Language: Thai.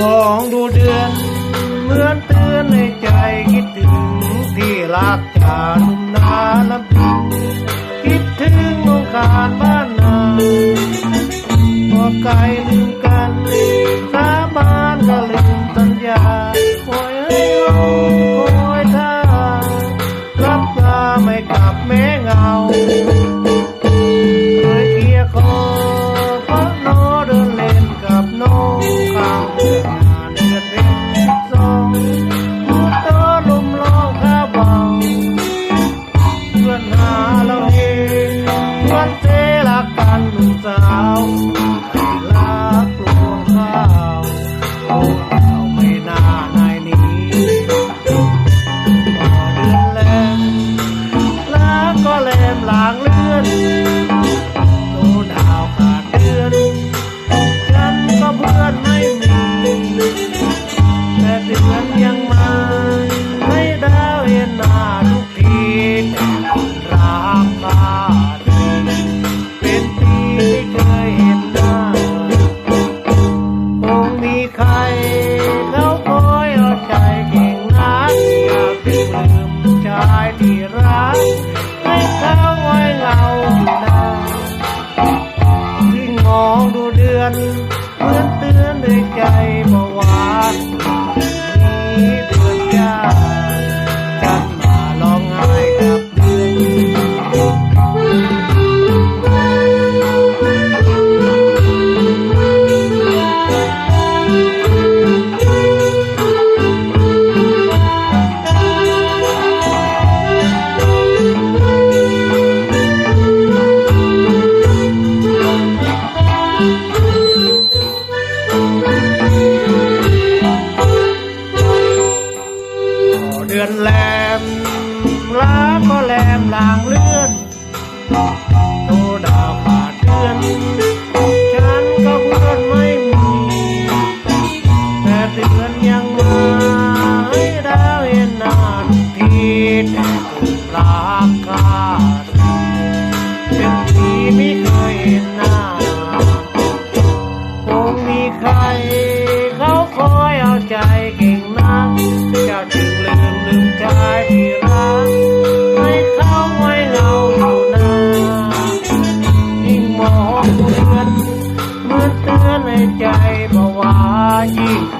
มองดูเดือน เหมือนเตือนในใจคิดถึงที่รักจานุ่มนาลำ มหลางเลื่อน Thank you. เดือนแลมลาก็แลมลางเลื่อนโนดาวขาเดือน ฉันก็เพื่อนไม่มี แต่เดือนยังไม่ให้ดาวเห็นนานทีแต่ลากาเป็นทีไม่เคยเห็นหน้าคงมีใครเขาคอยเอาใจ like.